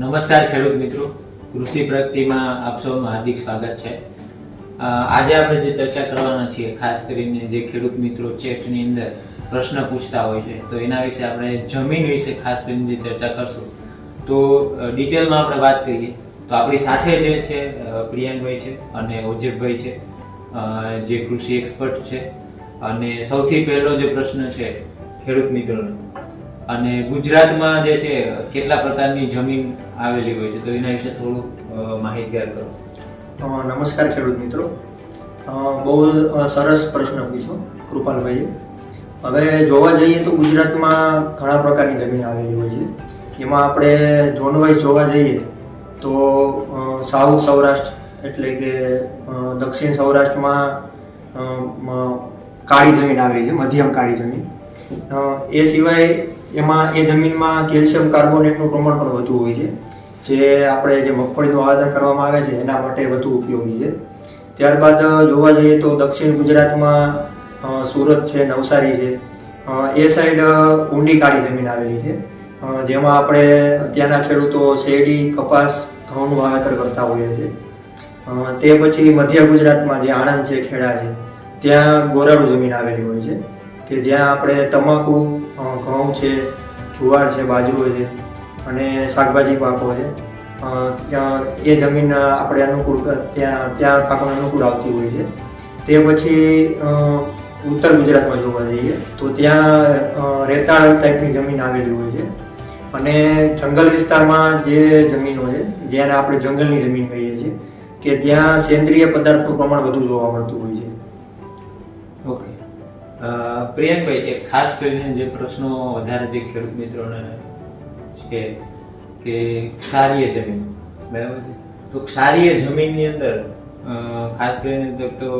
નમસ્કાર ખેડૂત મિત્રો. કૃષિ પ્રગતિમાં આપ સૌનું હાર્દિક સ્વાગત છે. આજે આપણે જે ચર્ચા કરવાના છીએ, ખાસ કરીને જે ખેડૂત મિત્રો ચેટની અંદર પ્રશ્ન પૂછતા હોય છે, તો એના વિશે આપણે જમીન વિશે ખાસ કરીને જે ચર્ચા કરશું, તો ડિટેલમાં આપણે વાત કરીએ. તો આપણી સાથે જે છે પ્રિયાંકભાઈ છે અને ઓજેબભાઈ છે જે કૃષિ એક્સપર્ટ છે. અને સૌથી પહેલો જે પ્રશ્ન છે, ખેડૂત મિત્રોનો. અને ગુજરાતમાં જે છે, કેટલા પ્રકારની જમીન આવેલી હોય છે, તો એના વિશે થોડું માહિતગાર કરો. નમસ્કાર ખેડૂત મિત્રો. બહુ સરસ પ્રશ્ન પૂછ્યો કૃપાલભાઈએ. હવે જોવા જઈએ તો ગુજરાતમાં ઘણા પ્રકારની જમીન આવેલી હોય છે. એમાં આપણે ઝોનવાઇઝ જોવા જઈએ તો સાઉથ સૌરાષ્ટ્ર એટલે કે દક્ષિણ સૌરાષ્ટ્રમાં કાળી જમીન આવેલી છે, મધ્યમ કાળી જમીન. એ સિવાય એમાં એ જમીનમાં કેલ્શિયમ કાર્બોનેટનું પ્રમાણ પણ વધુ હોય છે, જે આપણે જે મગફળીનું વાવેતર કરવામાં આવે છે, એના માટે વધુ ઉપયોગી છે. ત્યારબાદ, જોવા જઈએ તો દક્ષિણ ગુજરાતમાં સુરત છે, નવસારી છે એ સાઈડ ઊંડી કાળી જમીન આવેલી છે. જેમાં આપણે ત્યાંના ખેડૂતો શેરડી, કપાસ, ઘઉંનું વાવેતર કરતા હોઈએ છીએ. તે પછી મધ્ય ગુજરાતમાં જે આણંદ છે, ખેડા છે, ત્યાં ગોરાળું જમીન આવેલી હોય છે, કે જ્યાં આપણે તમાકુ ઘઉં છે, જુવાર છે, બાજરો છે અને શાકભાજી પાકો છે. ત્યાં એ જમીન આપણે અનુકૂળ ત્યાં ત્યાં પાકને અનુકૂળ આવતી હોય છે. તે પછી ઉત્તર ગુજરાતમાં જોવા જઈએ તો ત્યાં રેતાળ ટાઈપની જમીન આવેલી હોય છે. અને જંગલ વિસ્તારમાં જે જમીનો છે, જેને આપણે જંગલની જમીન કહીએ છીએ, કે ત્યાં સેન્દ્રિય પદાર્થનું પ્રમાણ વધુ જોવા મળતું હોય છે. ઓકે. પ્રિયંકભાઈ એક ખાસ કરીને જે પ્રશ્નો વધારે જે ખેડૂત મિત્રોને છે કે ક્ષારીય જમીન, બરાબર છે? તો ક્ષારીય જમીનની અંદર ખાસ કરીને તો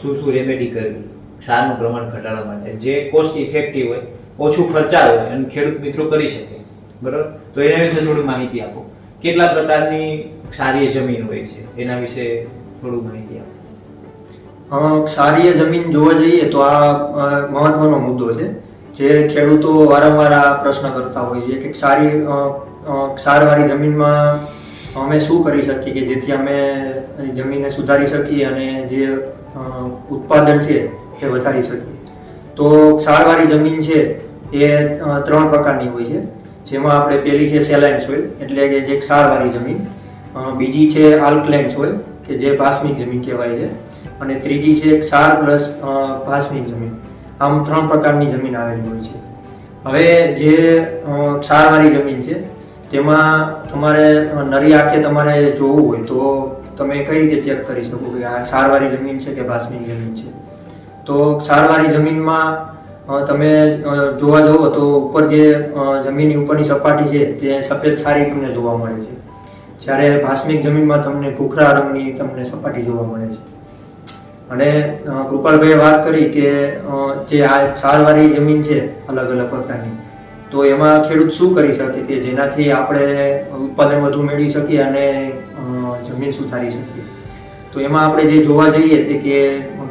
શું શું રેમેડી કરવી? ક્ષારનું પ્રમાણ ઘટાડવા માટે. જે કોસ્ટ ઇફેક્ટિવ હોય, ઓછું ખર્ચાળ હોય, અને ખેડૂત મિત્રો કરી શકે. બરાબર? તો એના વિશે થોડી માહિતી આપો. કેટલા પ્રકારની ક્ષારીય જમીન હોય છે? એના વિશે થોડું માહિતી આપો. ક્ષારીય જમીન જોવા જઈએ તો આ મહત્વનો મુદ્દો છે. જે ખેડૂતો વારંવાર આ પ્રશ્ન કરતા હોય છે કે ક્ષારી ક્ષારવાળી જમીનમાં અમે શું કરી શકીએ કે જેથી અમે જમીનને સુધારી શકીએ અને જે ઉત્પાદન છે એ વધારી શકીએ. તો ક્ષારવાળી જમીન છે એ ત્રણ પ્રકારની હોય છે. જેમાં આપણે પેલી છે સેલાઇન સોઇલ, એટલે કે જે ક્ષારવાળી જમીન. બીજી છે આલ્કલાઇન સોઇલ, કે જે ભાસ્મિક જમીન કહેવાય છે. અને ત્રીજી છે ક્ષાર પ્લસ ભાસની જમીન. આમ ત્રણ પ્રકારની જમીન આવેલી હોય છે. હવે જે ક્ષારવાળી જમીન છે, તેમાં તમારે નરી આંખે તમારે જોવું હોય તો તમે કઈ રીતે ચેક કરી શકો કે આ ક્ષારવાળી જમીન છે કે ભાસની જમીન છે? તો ક્ષારવાળી જમીનમાં તમે જોવા જાઓ તો ઉપર જે જમીનની ઉપરની સપાટી છે તે સફેદ સારી તમને જોવા મળે છે. જ્યારે ભાસ્મિક જમીનમાં તમને ભૂખરા રંગની તમને સપાટી જોવા મળે છે. અને કૃપાલભાઈએ વાત કરી કે જે આ સારવાળી જમીન છે અલગ અલગ પ્રકારની, તો એમાં ખેડૂત શું કરી શકે કે જેનાથી આપણે ઉત્પાદન વધુ મેળવી શકીએ અને જમીન સુધારી શકીએ? તો એમાં આપણે જે જોવા જઈએ તે કે,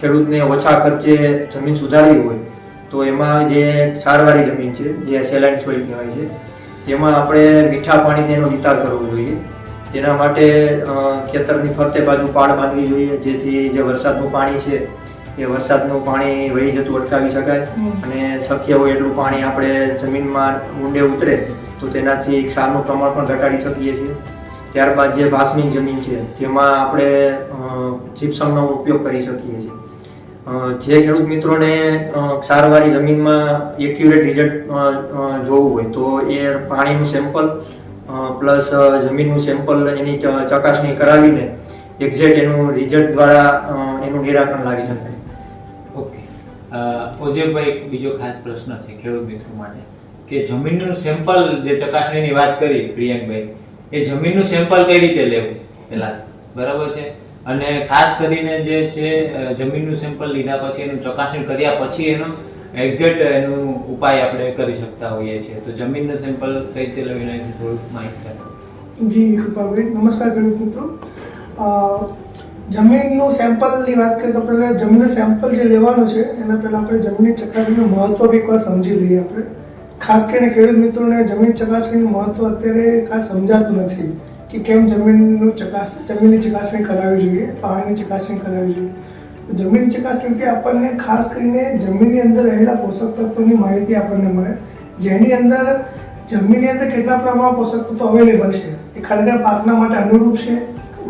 ખેડૂતને ઓછા ખર્ચે જમીન સુધારવી હોય, તો એમાં જે સારવાળી જમીન છે, જે સેલાઇન સોઇલ કહેવાય છે, તેમાં આપણે મીઠા પાણી તેનો નિતાર કરવો જોઈએ. તેના માટે ખેતરની ફરતે બાજુ પાળ બાંધવી જોઈએ જેથી જે વરસાદનું પાણી છે એ વરસાદનું પાણી વહી જતું અટકાવી શકાય. અને શક્ય હોય એટલું પાણી આપણે જમીનમાં ઊંડે ઉતરે તો તેનાથી ક્ષારનું પ્રમાણ પણ ઘટાડી શકીએ છીએ. ત્યારબાદ જે ભાસ્મિક જમીન છે તેમાં આપણે જીપ્સમનો ઉપયોગ કરી શકીએ છીએ. જે ખેડૂત મિત્રોને ક્ષારવાળી જમીનમાં એક્યુરેટ રિઝલ્ટ જોવું હોય તો એ પાણીનું સેમ્પલ પ્લસ જમીનનું સેમ્પલ એની ચકાસણી કરાવીને એક્ઝેક્ટ એનું રિઝલ્ટ દ્વારા એનું નિરાકરણ લાવી શકાય. ઓકે ઓજયભાઈ એક બીજો ખાસ પ્રશ્ન છે ખેડૂત મિત્રો માટે. કે જમીનનું સેમ્પલ જે ચકાસણીની વાત કરી, પ્રિયંકભાઈ, એ જમીનનું સેમ્પલ કઈ રીતે લેવું પહેલા? બરાબર છે? અને ખાસ કરીને જે છે જમીનનું સેમ્પલ લીધા પછી એનું ચકાસણી કર્યા પછી એનો એક્ઝેક્ટ એનું ઉપાય આપણે કરી શકતા હોઈએ છીએ. તો જમીનનું સેમ્પલ કઈ રીતે લઈને એના થોડુંક માહિતી જી કૃપાભાઈ નમસ્કાર ખેડૂત મિત્રો. જમીનનું સેમ્પલની વાત કરીએ તો પહેલાં જમીનનું સેમ્પલ જે લેવાનું છે, એના પહેલાં આપણે જમીનની ચકાસણીનું મહત્ત્વ બી એકવાર સમજી લઈએ આપણે. ખાસ કરીને ખેડૂત મિત્રોને જમીન ચકાસણીનું મહત્વ અત્યારે ખાસ સમજાતું નથી કે કેમ જમીનનું ચકાસ, જમીનની ચકાસણી કરાવવી જોઈએ, પાણીની ચકાસણી કરાવવી જોઈએ. જમીન ચકાસણીથી આપણને ખાસ કરીને જમીનની અંદર રહેલા પોષક તત્વોની માહિતી આપણને મળે. જેની અંદર જમીનની અંદર કેટલા પ્રમાણમાં પોષક તત્વો અવેલેબલ છે, એ ખરેખર પાકના માટે અનુરૂપ છે,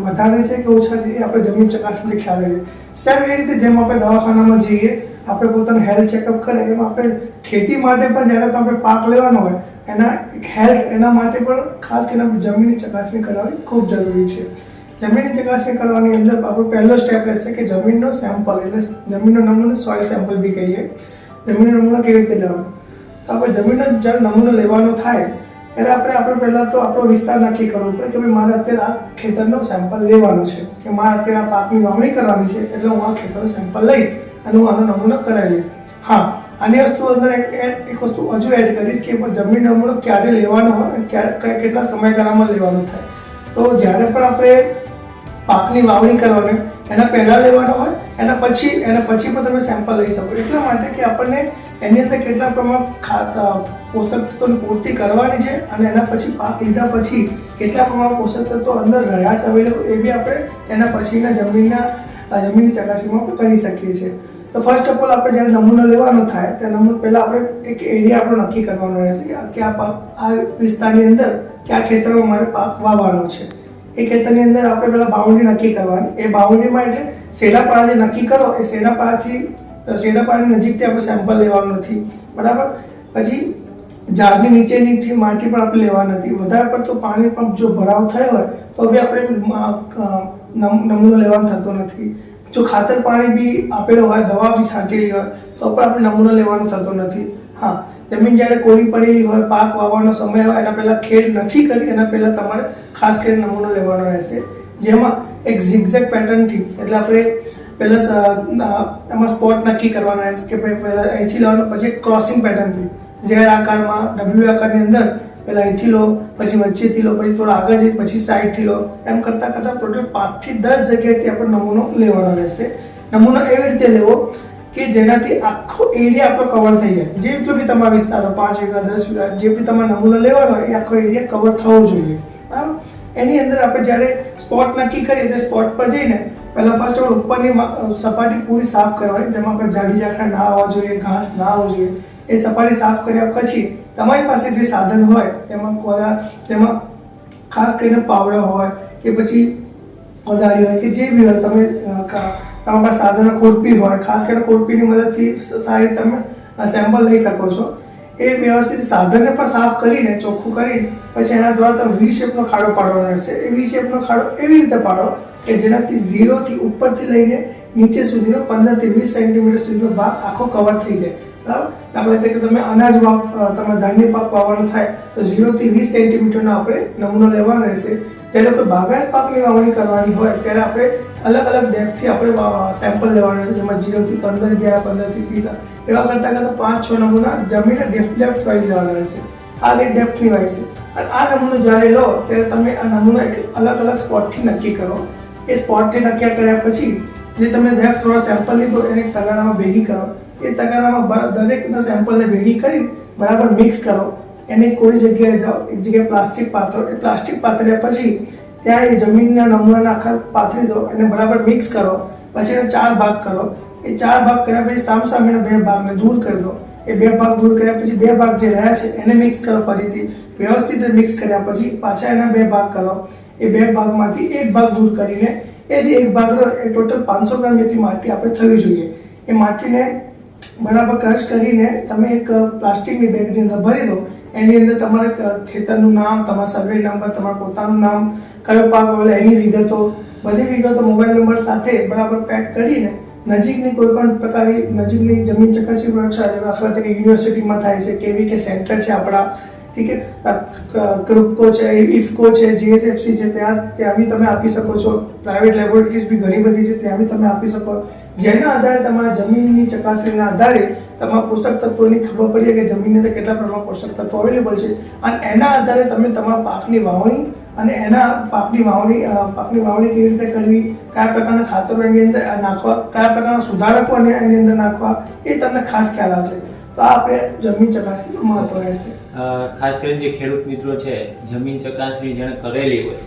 વધારે છે કે ઓછા છે, એ આપણે જમીન ચકાસણીથી ખ્યાલ લઈએ. સેમ એ રીતે જેમ આપણે દવાખાનામાં જઈએ, આપણે પોતાનું હેલ્થ ચેકઅપ કરે, એમ આપણે ખેતી માટે પણ જ્યારે પણ આપણે પાક લેવાનો હોય, એના હેલ્થ એના માટે પણ ખાસ કરીને જમીનની ચકાસણી કરાવવી ખૂબ જરૂરી છે. જમીનની ચકાસણી કરવાની અંદર આપણો પહેલો સ્ટેપ રહેશે કે જમીનનો સેમ્પલ એટલે જમીનનો નમૂનો સોઇલ સેમ્પલ બી કહીએ. જમીનનો નમૂનો કેવી રીતે લેવાનો? તો આપણે જમીનનો જ્યારે નમૂનો લેવાનો થાય, ત્યારે આપણે આપણે પહેલાં તો આપણો વિસ્તાર નક્કી કરવો પડે કે ભાઈ મારે અત્યારે આ ખેતરનો સેમ્પલ લેવાનો છે, કે મારે અત્યારે આ પાકની વાવણી કરવાની છે, એટલે હું આ ખેતરનો સેમ્પલ લઈશ અને હું આનો નમૂનો કરાવી લઈશ. હા, આની વસ્તુ અંદર એક વસ્તુ હજુ એડ કરીશ કે જમીન નમૂનો ક્યારે લેવાનો હોય ક્યારે, કયા- કેટલા સમયગાળામાં લેવાનો થાય. તો જ્યારે પણ આપણે પાકની વાવણી કરવાની. એના પહેલાં લેવાનો હોય, એના પછી એના પછી પણ તમે સેમ્પલ લઈ શકો. એટલા માટે કે આપણને એની અંદર કેટલા પ્રમાણ ખાત પોષક તત્વોની પૂર્તિ કરવાની છે અને એના પછી પાક લીધા પછી કેટલા પ્રમાણ પોષક તત્વો અંદર રહ્યા છે અવેલેબલ એ બી આપણે એના પછીના જમીનના જમીનની ચકાસણીમાં કરી શકીએ છીએ. તો ફર્સ્ટ ઓફ ઓલ આપણે જ્યારે નમૂનો લેવાનો થાય ત્યાં નમૂનો પહેલાં આપણે એક એરિયા આપણો નક્કી કરવાનો રહેશે કે આ- પાક આ વિસ્તારની અંદર કે આ ખેતરમાં મારે પાક વાવવાનો છે. એ ખેતરની અંદર આપણે પેલા બાઉન્ડ્રી નક્કી કરવાની. એ બાઉન્ડ્રીમાં એટલે શેડાપાડા જે નક્કી કરો, એ શેડાપાળાથી શેડાપાડાની નજીકથી આપણે સેમ્પલ લેવાનું નથી. બરાબર? પછી ઝાડની નીચેનીથી માટી પણ આપણે લેવા નથી. વધારે પડતું પાણી પણ જો ભરાવ થયો હોય, તો બી આપણે નમૂનો લેવાનો થતો નથી. જો ખાતર પાણી બી આપેલું હોય, દવા બી છાંટેલી હોય, તો પણ આપણે નમૂનો લેવાનો થતો નથી. હા, જમીન જ્યારે કોરી પડેલી હોય, પાક વાવવાનો સમય હોય, એના પહેલાં ખેડ નથી કરી, એના પહેલાં તમારે ખાસ કરીને નમૂનો લેવાનો રહેશે. જેમાં એક ઝિગઝેગ પેટર્નથી એટલે આપણે પહેલાં એમાં સ્પોટ નક્કી કરવાનો રહેશે કે ભાઈ પહેલાં અહીંથી લેવાનો પછી ક્રોસિંગ પેટર્નથી ઝેડ આકારમાં ડબલ્યુ આકારની અંદર, પહેલાં અહીંથી લો, પછી વચ્ચેથી લો, પછી થોડા આગળ જઈ પછી સાઈડથી લો. એમ કરતાં કરતાં ટોટલ પાંચથી દસ જગ્યાએથી આપણે નમૂનો લેવાનો રહેશે. નમૂનો એવી રીતે લેવો કે જેનાથી આખો એરિયા આપણો કવર થઈ જાય. જેટલો બી તમારો વિસ્તાર પાંચ વીઘા, દસ વીઘા, જે બી તમારે નમૂનો લેવાનો હોય, એ આખો એરિયા કવર થવો જોઈએ. બરાબર? એની અંદર આપણે જ્યારે સ્પોટ નક્કી કરીએ, તે સ્પોટ પર જઈને પહેલાં ફર્સ્ટ ઓલ ઉપરની સપાટી પૂરી સાફ કરવાની, જેમાં આપણે જાડી ઝાખરા ના આવવા જોઈએ, ઘાસ ના આવવું જોઈએ. એ સપાટી સાફ કર્યા પછી તમારી પાસે જે સાધન હોય એમાં કોદા તેમાં ખાસ કરીને પાવડો હોય કે પછી કોદાળી હોય કે જે બી હોય, તમે તમારા પાસે સાધનો ખોરપી હોય, ખાસ કરીને ખોરપીની મદદથી સારી તમે સેમ્પલ લઈ શકો છો. એ વ્યવસ્થિત સાધનને પણ સાફ કરીને, ચોખ્ખું કરીને, પછી એના દ્વારા તમે વી શેપનો ખાડો પાડવાનો રહેશે. એ વી શેપનો ખાડો એવી રીતે પાડો કે જેનાથી ઝીરોથી ઉપરથી લઈને નીચે સુધીનો પંદરથી વીસ સેન્ટીમીટર સુધીનો ભાગ આખો કવર થઈ જાય. બરાબર? દાખલા તરીકે તમે અનાજ વાપ તમે ધાન્ય પાક વાવવાનો થાય, તો ઝીરોથી વીસ સેન્ટીમીટરનો આપણે નમૂનો લેવાનો રહેશે. ત્યારે કોઈ બાગાયત પાકની વાવણી કરવાની હોય, ત્યારે આપણે અલગ અલગ ડેપથી આપણે સેમ્પલ લેવાનું છે. જેમાં જીરોથી પંદર ગયા પંદરથી ત્રીસ એવા કરતાં કરતાં પાંચ, છ નમૂના જમીન ડેપ્થ ડેપ્થ વાઇઝ લેવાના રહેશે. આ રીતે ડેપ્થની વાઇઝ છે અને આ નમૂનો જ્યારે લો, ત્યારે તમે આ નમૂનો એક અલગ અલગ સ્પોટથી નક્કી કરો. એ સ્પોટથી નક્કી કર્યા પછી, જે તમે ડેપ્થ થોડો સેમ્પલ લીધો, એને તગારામાં ભેગી કરો. એ તગારામાં દરેકના સેમ્પલને ભેગી કરી, બરાબર મિક્સ કરો. એને કોઈ જગ્યાએ જાઓ, એક જગ્યાએ પ્લાસ્ટિક પાથરો, એ પ્લાસ્ટિક પાથર્યા પછી ત્યાં એ જમીનના નમૂનાના આખા પાથરી દો અને બરાબર મિક્સ કરો. પછી એને ચાર ભાગ કરો. એ ચાર ભાગ કર્યા પછી સામસામેના બે ભાગને દૂર કરી દો. એ બે ભાગ દૂર કર્યા પછી બે ભાગ જે રહ્યા છે એને મિક્સ કરો ફરીથી. વ્યવસ્થિત મિક્સ કર્યા પછી પાછા એના બે ભાગ કરો. એ બે ભાગમાંથી એક ભાગ દૂર કરીને એ જે એક ભાગ રહ્યો, એ ટોટલ પાંચસો ગ્રામ જેટલી માટી આપણે થવી જોઈએ. એ માટીને બરાબર ક્રશ કરીને તમે એક પ્લાસ્ટિકની બેગની અંદર ભરી દો. એની અંદર તમારે ખેતરનું નામ, તમારા સર્વે નંબર તમારા પોતાનું નામ, કયો પાક આવેલો, એની વિગતો, બધી વિગતો મોબાઈલ નંબર સાથે બરાબર પેક કરીને નજીકની કોઈ પણ પ્રકારની નજીકની જમીન ચકાસણી પરીક્ષા દાખલા તરીકે યુનિવર્સિટીમાં થાય છે, કેવી કે સેન્ટર છે આપણા, ઠીક છે? ક્રુપકો છે ઇફકો છે જીએસએફસી છે, ત્યાં ત્યાં બી તમે આપી શકો છો. પ્રાઇવેટ લેબોરેટરીઝ બી ઘણી બધી છે, ત્યાં બી તમે આપી શકો. જેના આધારે તમારા જમીનની ચકાસણીના આધારે તમારા પોષક તત્વોની ખબર પડી કે જમીનની અંદર કેટલા પ્રમાણમાં પોષક તત્વો અવેલેબલ છે. અને એના આધારે તમે તમારા પાકની વાવણી અને એના પાકની વાવણી પાકની વાવણી કેવી રીતે કરવી, કયા પ્રકારના ખાતરો એની અંદર નાખવા, કયા પ્રકારના સુધારકો અને એની અંદર નાખવા, એ તમને ખાસ ખ્યાલ આવશે. તો આપણે જમીન ચકાસણીનું મહત્વ રહેશે. ખાસ કરીને જે ખેડૂત મિત્રો છે, જમીન ચકાસણી જેણે કરેલી હોય,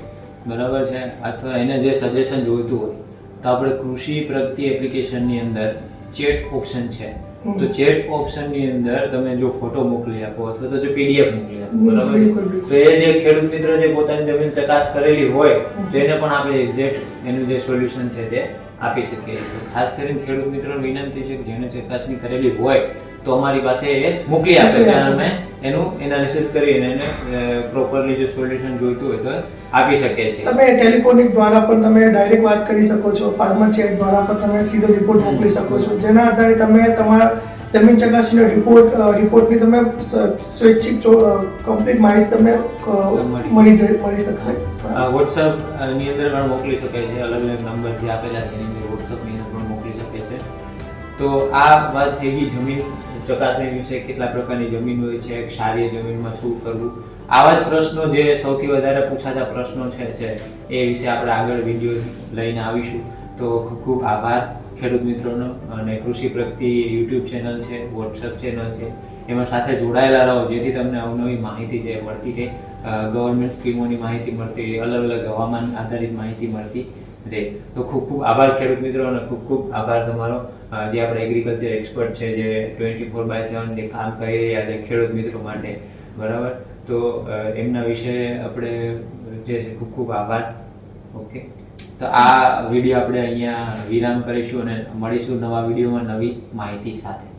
બરાબર છે? અથવા એને જે સજેશન જોઈતું હોય તો આપણે કૃષિ પ્રગતિ એપ્લિકેશનની અંદર ચેટ ઓપ્શન છે. તો ચેટ ઓપ્શનની અંદર તમે જો ફોટો મોકલી આપો અથવા તો જો પીડીએફ મોકલી આપો બરાબર. તો એ જે ખેડૂત મિત્ર જે પોતાની જમીન ચકાસ કરેલી હોય તો એને પણ આપણે એક્ઝેક્ટ એનું જે સોલ્યુશન છે તે આપી શકીએ તો ખાસ કરીને ખેડૂત મિત્રોને વિનંતી છે કે જેને ચકાસણી કરેલી હોય તો અમારી પાસે એ મોકલી આપે મોકલી તો આપે. અમે એનું એનાલિસિસ કરીને એને પ્રોપરલી જો સોલ્યુશન જોઈતું હોય તો આપી શકીએ છીએ. તમે ટેલિફોનિક દ્વારા પણ તમે ડાયરેક્ટ વાત કરી શકો છો ફાર્મર ચેટ દ્વારા પણ તમે સીધો રિપોર્ટ મોકલી શકો છો. જેના આધારે તમે તમારા જમીન ચકાસણીનો રિપોર્ટ રિપોર્ટની તમે સ્વૈચ્છિક કમ્પ્લીટ માહિતી તમને મળી. જઈ મળી શકશે. વોટ્સઅપની અંદર પણ મોકલી શકાય છે. અલગ અલગ નંબર જે આપેલા છે એની અંદર WhatsApp ની અંદર પણ મોકલી શકે છે. તો આ વાત થઈ ગઈ જમીન ચકાસણી વિશે કેટલા પ્રકારની જમીન હોય છે ક્ષારીય જમીનમાં શું કરવું? આવા જ પ્રશ્નો જે સૌથી વધારે પૂછાતા પ્રશ્નો છે છે, એ વિશે આપણે આગળ વીડિયો લઈને આવીશું. તો ખૂબ ખૂબ આભાર, ખેડૂત મિત્રોનો, અને કૃષિ પ્રગતિ યુટ્યુબ ચેનલ છે, વોટ્સઅપ ચેનલ છે, એમાં સાથે જોડાયેલા રહો, જેથી તમને અવનવી માહિતી જે મળતી રહે. ગવર્મેન્ટ સ્કીમોની માહિતી મળતી અલગ અલગ હવામાન આધારિત માહિતી મળતી રહે તો ખૂબ ખૂબ આભાર ખેડૂત મિત્રો અને ખૂબ ખૂબ આભાર તમારો. જે આપણે એગ્રીકલ્ચર એક્સપર્ટ છે, જે ટ્વેન્ટી ફોર બાય સેવન જે કામ કરી રહ્યા છે ખેડૂત મિત્રો માટે. બરાબર? તો એમના વિશે આપણે જે છે ખૂબ ખૂબ આભાર. ઓકે? તો આ વીડિયો આપણે અહીંયા વિરામ કરીશું અને મળીશું નવા વિડીયોમાં નવી માહિતી સાથે.